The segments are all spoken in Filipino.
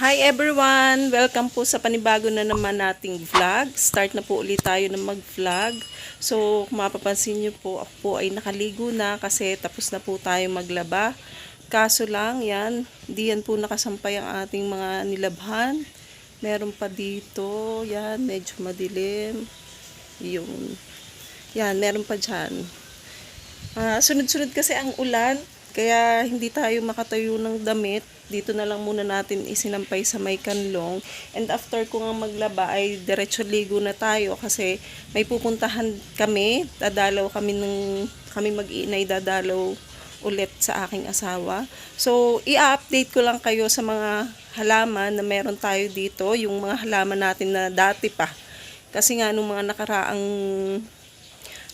Hi everyone! Welcome po sa panibago na naman nating vlog. Start na po ulit tayo ng mag-vlog. So, kung mapapansin nyo po, ako po ay nakaligo na kasi tapos na po tayo maglaba. Kaso lang, yan, di yan po nakasampay ang ating mga nilabhan. Meron pa dito, yan, medyo madilim. Yung, yan, meron pa dyan. Ah, sunod-sunod kasi ang ulan, kaya hindi tayo makatayo ng damit. Dito na lang muna natin isinampay sa may kanlong. And after ko nga maglaba ay diretso ligo na tayo kasi may pupuntahan kami. Dadalaw kami ng kami mag-iinay dadalaw ulit sa aking asawa. So, i-update ko lang kayo sa mga halaman na meron tayo dito, yung mga halaman natin na dati pa. Kasi nga nung mga nakaraang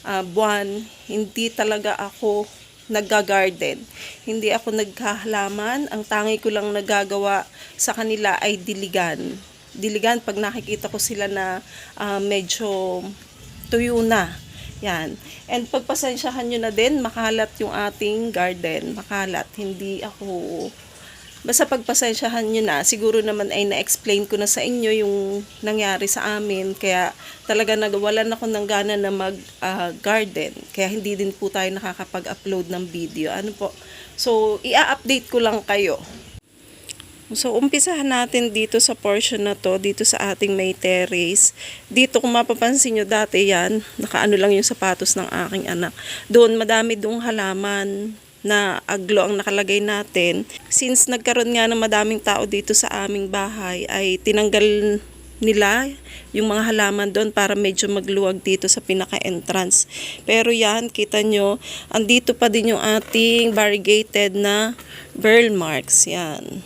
ah, buwan, hindi talaga ako nagga-garden. Hindi ako nagkahalaman. Ang tangi ko lang nagagawa sa kanila ay diligan. Diligan pag nakikita ko sila na ah, medyo tuyo na. Yan. And pagpasensyahan nyo na din, makalat yung ating garden. Makalat. Hindi ako Basta pagpasensyahan nyo na, siguro naman ay na-explain ko na sa inyo yung nangyari sa amin. Kaya talaga nagawalan ako ng gana na mag-garden. Kaya hindi din po tayo nakakapag-upload ng video. Ano po? So, i-update ko lang kayo. So, umpisahan natin dito sa portion na to, dito sa ating may terrace. Dito, kung mapapansin nyo, dati yan, nakaano lang yung sapatos ng aking anak. Doon, madami doong halaman na aglo ang nakalagay natin. Since nagkaroon nga ng madaming tao dito sa aming bahay, ay tinanggal nila yung mga halaman doon para medyo magluwag dito sa pinaka-entrance. Pero yan, kita nyo, andito pa din yung ating variegated na burl marks. Yan.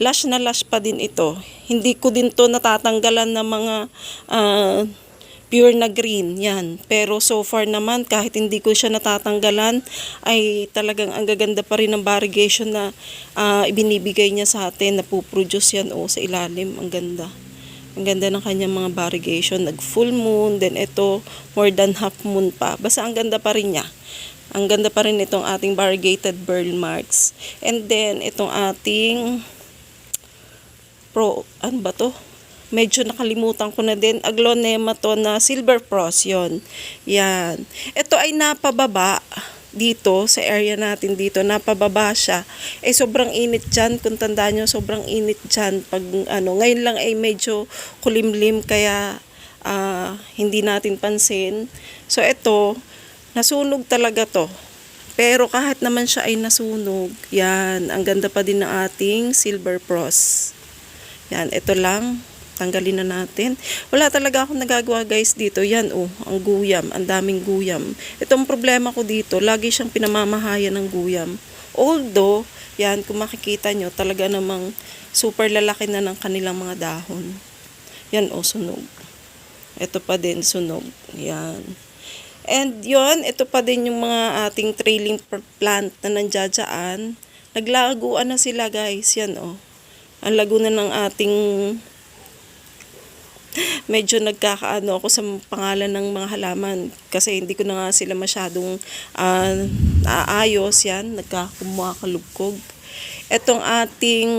Lash na lash pa din ito. Hindi ko din to natatanggalan ng mga ah, pure na green. Yan. Pero so far naman, kahit hindi ko siya natatanggalan, ay talagang ang gaganda pa rin ng variegation na ah, ibinibigay niya sa atin. Napuproduce yan o sa ilalim. Ang ganda. Ang ganda ng kanyang mga variegation. Nag full moon, then ito more than half moon pa. Basta ang ganda pa rin niya. Ang ganda pa rin itong ating variegated burl marks. And then, itong ating pro, ano ba to? Medyo nakalimutan ko na din. Aglonema to na silver frost yon Yan. Ito ay napababa dito sa area natin dito. Napababa siya. Eh sobrang init dyan. Kung tandaan nyo, sobrang init dyan. Pag, ano, ngayon lang ay medyo kulimlim kaya ah, hindi natin pansin. So ito, nasunog talaga to. Pero kahit naman siya ay nasunog, yan, ang ganda pa din ng ating silver frost. Yan, ito lang. Tanggalin na natin. Wala talaga akong nagagawa guys dito. Yan oh, ang guyam. Ang daming guyam. Itong problema ko dito, lagi siyang pinamamahayan ng guyam. Although, yan, kung makikita nyo, talaga namang super lalaki na ng kanilang mga dahon. Yan oh, sunog. Ito pa din, sunog. Yan. And yon ito pa din yung mga ating trailing plant na nandiyadyaan. Naglaguan na sila guys. Yan oh. Ang lago na ng ating medyo nagkakaano ako sa pangalan ng mga halaman kasi hindi ko na nga sila masyadong ah, naayos yan, nagkakumukakalugkog. Etong ating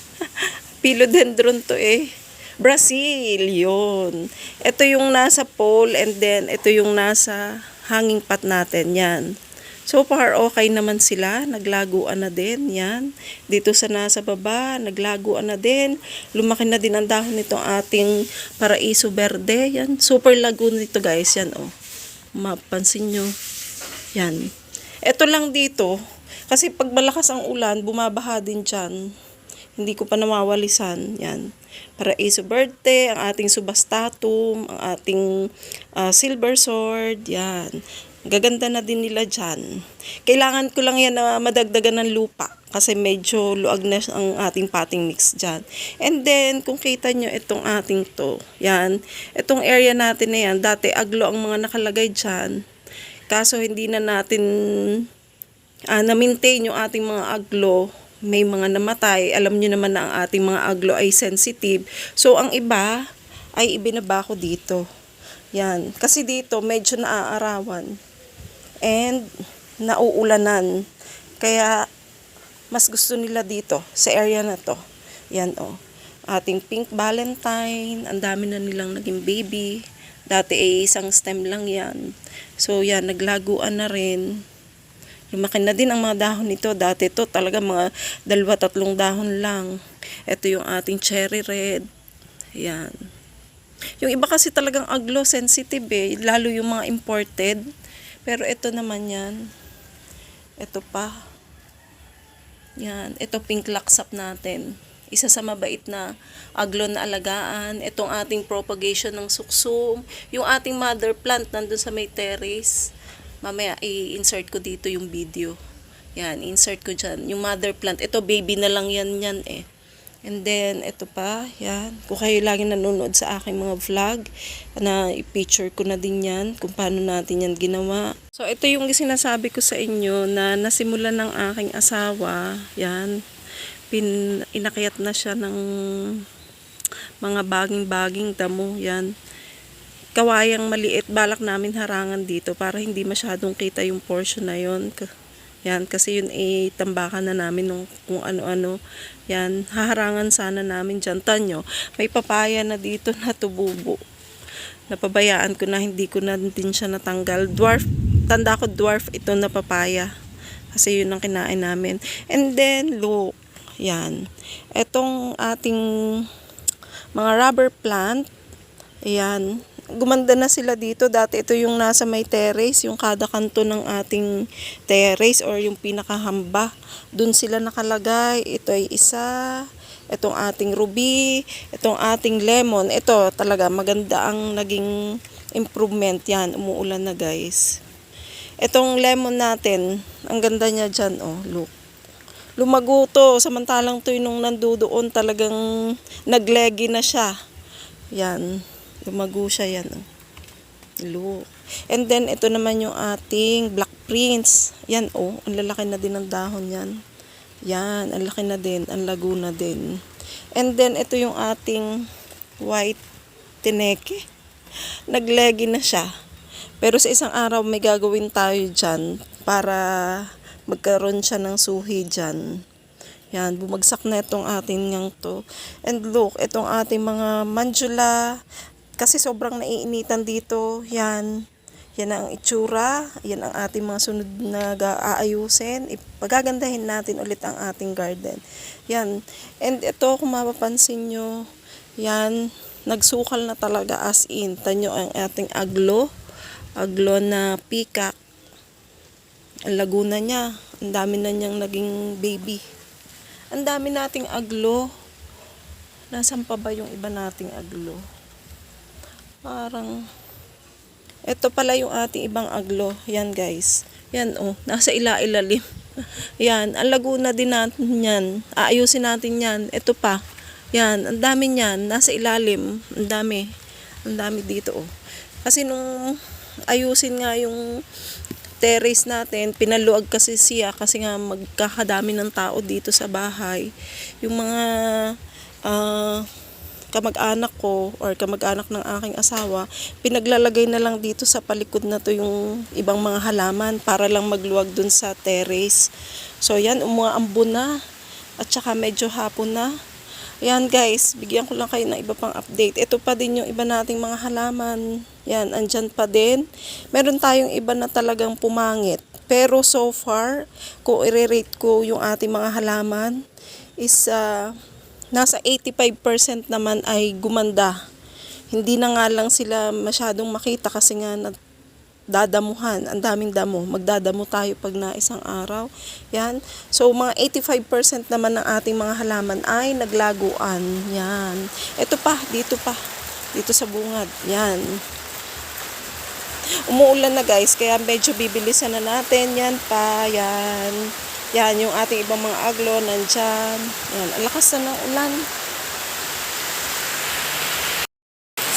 philodendron to eh. Brazil, yon. Ito yung nasa pole and then ito yung nasa hanging pot natin, yan. So far, okay naman sila. Naglaguan na din. Yan. Dito sa nasa baba, naglaguan na din. Lumaki na din ang dahon nitong ating paraiso verde. Yan. Super lago nito guys. Yan oh. Mapansin nyo. Yan. Ito lang dito. Kasi pag malakas ang ulan, bumabaha din dyan. Hindi ko pa namawalisan. Yan. Paraiso verde, ang ating subastatum, ang ating ah, silver sword. Yan. Gaganda na din nila dyan. Kailangan ko lang yan na madagdagan ng lupa kasi medyo luag na ang ating potting mix dyan. And then, kung kita nyo itong ating to, yan, itong area natin na yan, dati aglo ang mga nakalagay dyan. Kaso hindi na natin ah, na-maintain yung ating mga aglo, may mga namatay. Alam nyo naman na ang ating mga aglo ay sensitive. So, ang iba ay ibinaba ko dito. Yan. Kasi dito, medyo naaarawan. And, nauulanan. Kaya, mas gusto nila dito, sa area na to. Yan oh. Ating pink valentine. Ang dami na nilang naging baby. Dati ay isang stem lang yan. So yan, naglaguan na rin. Lumaki na din ang mga dahon nito. Dati to talaga mga dalawa, tatlong dahon lang. Ito yung ating cherry red. Yan. Yung iba kasi talagang aglo sensitive eh. Lalo yung mga imported. Pero ito naman yan. Ito pa. Yan. Ito pink laksap natin. Isa sa mabait na aglo na alagaan. Itong ating propagation ng suksum. Yung ating mother plant nandun sa may terrace. Mamaya i-insert ko dito yung video. Yan, insert ko dyan. Yung mother plant. Ito baby na lang yan yan eh. And then, ito pa, yan. Kung kayo lagi nanonood sa aking mga vlog, na i-picture ko na din yan, kung paano natin yan ginawa. So, ito yung sinasabi ko sa inyo na nasimulan ng aking asawa, yan. Pin, inakyat na siya ng mga baging-baging damo, yan. Kawayang maliit, balak namin harangan dito para hindi masyadong kita yung portion na yon. Yan, kasi yun eh, tambakan na namin nung kung ano-ano. Yan, haharangan sana namin dyan. Tanyo, may papaya na dito na tububo. Napabayaan ko na, hindi ko na din siya natanggal. Dwarf, tanda ko dwarf ito na papaya. Kasi yun ang kinain namin. And then, look, yan. Etong ating mga rubber plant, ayan, gumanda na sila dito. Dati ito yung nasa may terrace, yung kada kanto ng ating terrace or yung pinakahamba. Doon sila nakalagay. Ito ay isa. Itong ating ruby. Itong ating lemon. Ito talaga maganda ang naging improvement. Yan, umuulan na guys. Itong lemon natin, ang ganda niya dyan, oh, look. Lumago to, samantalang to yung nung nandoon talagang naglegi na siya. Yan. Lumago siya yan. oh. Look. And then, ito naman yung ating Black Prince. Yan, oh. Ang lalaki na din ng dahon yan. Yan. Ang laki na din. Ang lago na din. And then, ito yung ating white tineke. Naglegi na siya. Pero sa isang araw, may gagawin tayo dyan para magkaroon siya ng suhi dyan. Yan, bumagsak na itong ating ngang to. And look, itong ating mga mandula, kasi sobrang naiinitan dito. Yan. Yan ang itsura. Yan ang ating mga sunod na aayusin. Ipagagandahin natin ulit ang ating garden. Yan. And ito, kung mapapansin nyo, yan, nagsukal na talaga as in. Tanyo ang ating aglo. Aglo na peacock. Ang laguna niya. Ang dami na niyang naging baby. Ang dami nating aglo. Nasaan pa ba yung iba nating aglo? Parang, ito pala yung ating ibang aglo. Yan guys. Yan oh, nasa ila-ilalim. Yan, ang laguna din natin yan. Aayusin natin yan. Ito pa. Yan, ang dami niyan. Nasa ilalim. Ang dami. Ang dami dito oh. Kasi nung ayusin nga yung terrace natin, pinaluag kasi siya kasi nga magkakadami ng tao dito sa bahay. Yung mga ah, kamag-anak ko or kamag-anak ng aking asawa, pinaglalagay na lang dito sa palikod na to yung ibang mga halaman para lang magluwag dun sa terrace. So yan, umuambon na at saka medyo hapon na. Yan guys, bigyan ko lang kayo ng iba pang update. Ito pa din yung iba nating mga halaman. Yan, andyan pa din. Meron tayong iba na talagang pumangit. Pero so far, kung i-rate ko yung ating mga halaman, is ah, nasa 85% naman ay gumanda. Hindi na nga lang sila masyadong makita kasi nga na dadamuhan, ang daming damo. Magdadamo tayo pag na isang araw. Yan. So, mga 85% naman ng ating mga halaman ay naglaguan. Yan. Ito pa, dito pa. Dito sa bungad. Yan. Umuulan na guys, kaya medyo bibilisan na natin. Yan pa, yan. Yan, yung ating ibang mga aglo, nandyan. Yan, ang lakas na ng ulan.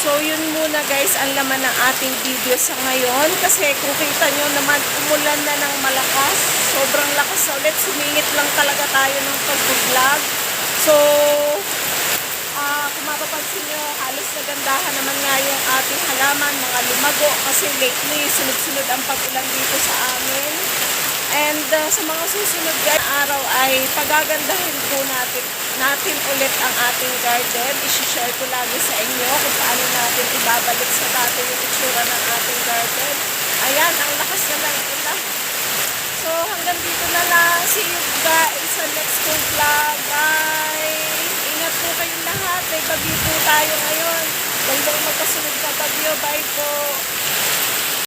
So, yun muna guys, ang laman ng ating video sa ngayon. Kasi kung kita nyo naman, umulan na ng malakas. Sobrang lakas na ulit. Sumingit lang talaga tayo ng pag-vlog. So, ah kung mapapansin nyo, halos nagandahan naman nga yung ating halaman, mga lumago. Kasi lately, sunod-sunod ang pag-ulan dito sa amin. And uh, sa mga susunod na araw ay pagagandahin po natin, natin ulit ang ating garden. I-share ko lagi sa inyo kung paano natin ibabalik sa dati yung itsura ng ating garden. Ayan, ang lakas na ng ulan. So hanggang dito na lang. See you guys sa next kong vlog. Bye! Ingat po kayong lahat. May bagyo po tayo ngayon. Huwag magkasunod na bagyo. Bye po!